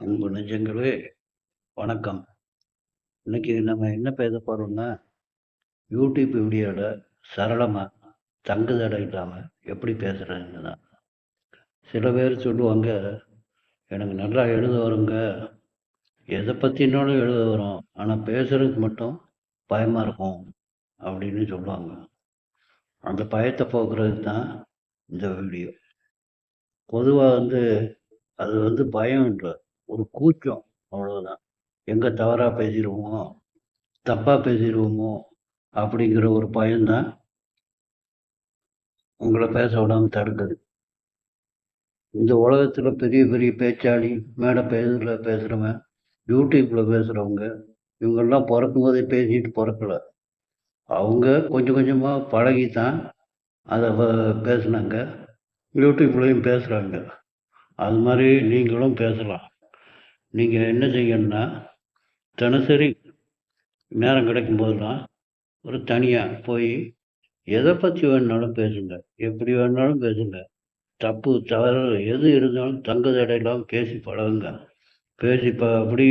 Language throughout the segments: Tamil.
அன்பு நெஞ்சங்களே வணக்கம். இன்னைக்கு நம்ம என்ன பேச போறோம்னா யூடியூப் வீடியோவில் சரளமாக தங்கு தடை இல்லாமல் எப்படி பேசுகிறதுன்னு தான். சில பேர் சொல்லுவாங்க எனக்கு நல்லா எழுத வருங்க. எதை பற்றினாலும் எழுத வரும். ஆனால் பேசுறதுக்கு மட்டும் பயமாக இருக்கும். அப்படின்னு சொல்லுவாங்க. அந்த பயத்தை போக்குறதுக்கு தான் இந்த வீடியோ பொதுவாக வந்து அது வந்து பயம் இல்லை ஒரு கூச்சம். அவ்வளோதான் எங்கே தவறாக பேசிடுவோமோ தப்பாக பேசிடுவோமோ அப்படிங்கிற ஒரு பயம்தான் உங்களை பேச விடாமல் தடுக்குது. இந்த உலகத்தில் பெரிய பெரிய பேச்சாளி மேடை பேசுகிற பேசுகிறவன் யூடியூப்பில் பேசுகிறவங்க இவங்கெல்லாம் பிறக்கும் போதே பேசிட்டு பிறக்கல. அவங்க கொஞ்சம் கொஞ்சமாக பழகி தான் அதை பேசுனாங்க. யூடியூப்லேயும் பேசுகிறாங்க அது மாதிரி நீங்களும் பேசலாம். நீங்கள் என்ன செய்யணும்னா தினசரி நேரம் கிடைக்கும் போதெல்லாம் ஒரு தனியாக போய் எதை பற்றி வேணுனாலும் பேசுங்க. எப்படி வேணுனாலும் பேசுங்க. தப்பு தவறு எது இருந்தாலும் தங்க தடையெல்லாம் பேசி பழகுங்க. பேசி இப்போ அப்படி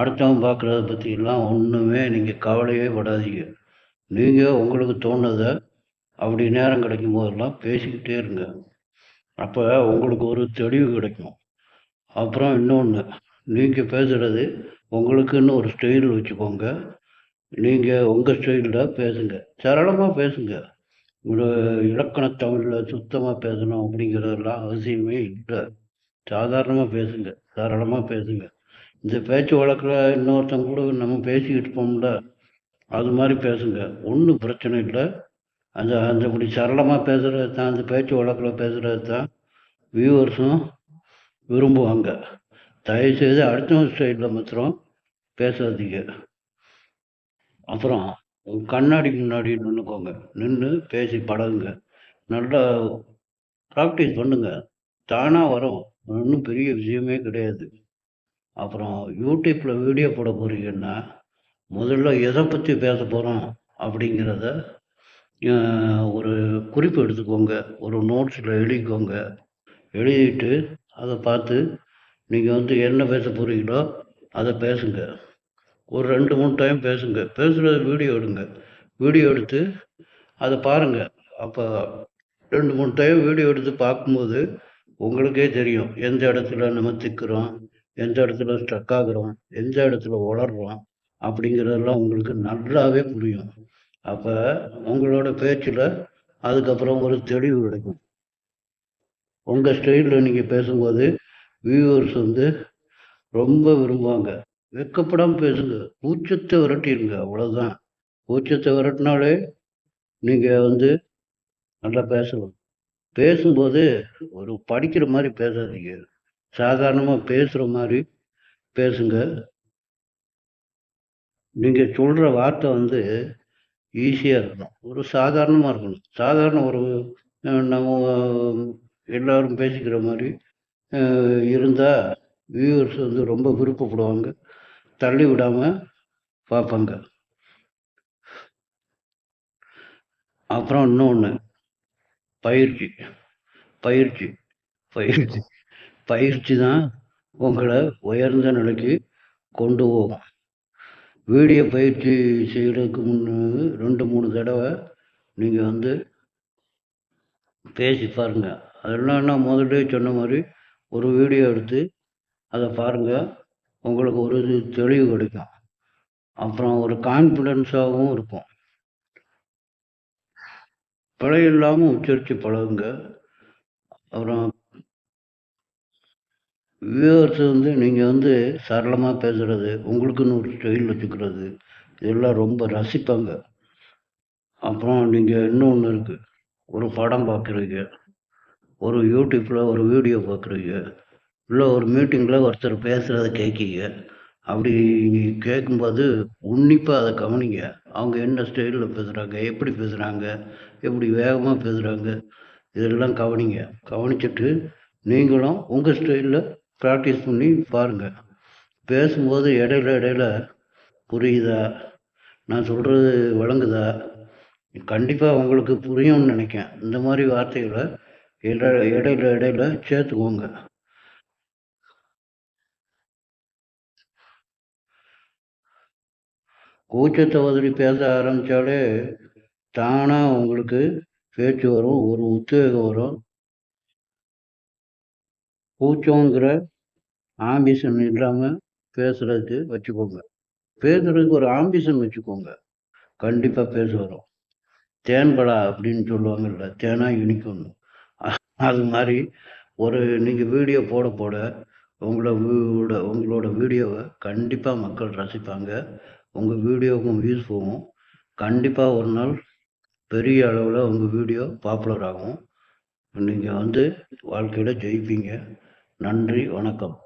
அடுத்தவன் பார்க்குறத பற்றிலாம் ஒன்றுமே நீங்கள் கவலையே படாதீங்க. நீங்கள் உங்களுக்கு தோணுதை அப்படி நேரம் கிடைக்கும் போதெல்லாம் பேசிக்கிட்டே இருங்க. அப்போ உங்களுக்கு ஒரு தெளிவு கிடைக்கும். அப்புறம் இன்னொன்று நீங்கள் பேசுகிறது உங்களுக்குன்னு ஒரு ஸ்டைல் வச்சுக்கோங்க. நீங்கள் உங்கள் ஸ்டைலில் பேசுங்க. சரளமாக பேசுங்க. ஒரு இலக்கண தமிழில் சுத்தமாக பேசணும் அப்படிங்கிறதெல்லாம் அவசியமே இல்லை. சாதாரணமாக பேசுங்க. சரளமாக பேசுங்க. இந்த பேச்சு வழக்கில் இன்னொருத்தங்க கூட நம்ம பேசிக்கிட்டு இருப்போம்ல அது மாதிரி பேசுங்க. ஒன்றும் பிரச்சனை இல்லை. அந்த அந்த இப்படி சரளமாக பேசுகிறது தான் அந்த பேச்சு வழக்கில் பேசுகிறது தான் வியூவர்ஸும் விரும்புவாங்க. தயவுசெய்து அடுத்தவங்க ஸ்டைலில் மாத்திரம் பேசாதீங்க. அப்புறம் கண்ணாடி முன்னாடி நின்றுக்கோங்க நின்று பேசி பழகுங்க. நல்லா ப்ராக்டிஸ் பண்ணுங்க. தானாக வரும். ஒன்றும் பெரிய விஷயமே கிடையாது. அப்புறம் யூடியூப்பில் வீடியோ போட போகிறீங்கன்னா முதல்ல எதை பற்றி பேச போகிறோம் அப்படிங்கிறத ஒரு குறிப்பு எடுத்துக்கோங்க. ஒரு நோட்ஸில் எழுதிக்கோங்க. எழுதிட்டு அதை பார்த்து நீங்கள் வந்து என்ன பேச போகிறீங்களோ அதை பேசுங்க. ஒரு ரெண்டு மூணு டைம் பேசுங்க. பேசுகிறத வீடியோ எடுங்க. வீடியோ எடுத்து அதை பாருங்கள் அப்போ ரெண்டு மூணு டைம் வீடியோ எடுத்து பார்க்கும்போது உங்களுக்கே தெரியும். எந்த இடத்துல நம்ம திக்கிறோம் எந்த இடத்துல ஸ்ட்ரக் ஆகுறோம்? எந்த இடத்துல உளர்றோம் அப்படிங்கிறதெல்லாம் உங்களுக்கு நல்லாவே புரியும். அப்போ உங்களோட பேச்சில் அதுக்கப்புறம் ஒரு தெளிவு கிடைக்கும். உங்கள் ஸ்டைலில் நீங்கள் பேசும்போது வியூவர்ஸ் வந்து ரொம்ப விரும்புவாங்க. வெக்கப்படாமல் பேசுங்க. கூச்சத்தை விரட்டிடுங்க அவ்வளோதான் கூச்சத்தை விரட்டினாலே நீங்கள் வந்து நல்லா பேசலாம். பேசும்போது ஒரு படிக்கிற மாதிரி பேசாதீங்க. சாதாரணமாக பேசுகிற மாதிரி பேசுங்க. நீங்கள் சொல்கிற வார்த்தை வந்து ஈஸியாக இருக்கணும் ஒரு சாதாரணமாக இருக்கணும். சாதாரண ஒரு நம்ம எல்லோரும் பேசிக்கிற மாதிரி இருந்தால் வியூவர்ஸ் வந்து ரொம்ப விருப்பப்படுவாங்க. தள்ளி விடாமல் பார்ப்பாங்க. அப்புறம் இன்னொன்று பயிற்சி. பயிற்சி பயிற்சி. பயிற்சி தான் உங்களை உயர்ந்த நிலைக்கு கொண்டு போகும். வீடியோ பயிற்சி செய்கிறதுக்கு முன்னு ரெண்டு மூணு தடவை நீங்கள் வந்து பேசி பாருங்கள் அதெல்லாம் நான் முதல்ல சொன்ன மாதிரி ஒரு வீடியோ எடுத்து அதை பாருங்கள் உங்களுக்கு ஒரு இது தெளிவு கிடைக்கும். அப்புறம் ஒரு கான்ஃபிடென்ஸாகவும் இருக்கும். பிழை இல்லாமல் உச்சரித்து பழகுங்க. அப்புறம் வியூவர்ஸ் வந்து நீங்கள் வந்து சரளமாக பேசுகிறது உங்களுக்குன்னு ஒரு ஸ்டைல் வச்சுக்கிறது இதெல்லாம் ரொம்ப ரசிப்பாங்க. அப்புறம் நீங்கள் இன்னொன்று இருக்குது ஒரு படம் பார்க்குறீங்க. ஒரு யூடியூப்பில் ஒரு வீடியோ பார்க்குறீங்க இல்லை ஒரு மீட்டிங்கில் ஒருத்தர் பேசுகிறத கேட்கீங்க அப்படி கேட்கும்போது உன்னிப்பாக அதை கவனிங்க. அவங்க என்ன ஸ்டைலில் பேசுகிறாங்க எப்படி பேசுகிறாங்க எப்படி வேகமாக பேசுகிறாங்க இதெல்லாம் கவனிங்க. கவனிச்சுட்டு நீங்களும் உங்கள் ஸ்டைலில் ப்ராக்டிஸ் பண்ணி பாருங்கள் பேசும்போது இடையில இடையில புரியுதா? நான் சொல்கிறது விளங்குதா? கண்டிப்பாக உங்களுக்கு புரியும்னு நினைக்கேன் இந்த மாதிரி வார்த்தைகளை இட இடையில இடையில சேர்த்துக்கோங்க. கூச்சத்தை உதவி பேச ஆரம்பித்தாலே தானாக உங்களுக்கு பேச்சு வரும் ஒரு உத்வேகம் வரும். கூச்சங்கிற ஆம்பிஷன் இல்லாமல் பேசுகிறதுக்கு வச்சுக்கோங்க. பேசுகிறதுக்கு ஒரு ஆம்பிஷன் வச்சுக்கோங்க. கண்டிப்பாக பேச வரும். தேன்படா அப்படின்னு சொல்லுவாங்கல்ல தேனாக இனிக்கணும். அது மாதிரி ஒரு நீங்கள் வீடியோ போட போட உங்களோட உங்களோட வீடியோவை கண்டிப்பாக மக்கள் ரசிப்பாங்க. உங்கள் வீடியோவுக்கும் வியூஸ் போகும். கண்டிப்பாக ஒரு நாள் பெரிய அளவில் உங்கள் வீடியோ பாப்புலர் ஆகும். நீங்கள் வந்து வாழ்க்கையில் ஜெயிப்பீங்க. நன்றி வணக்கம்.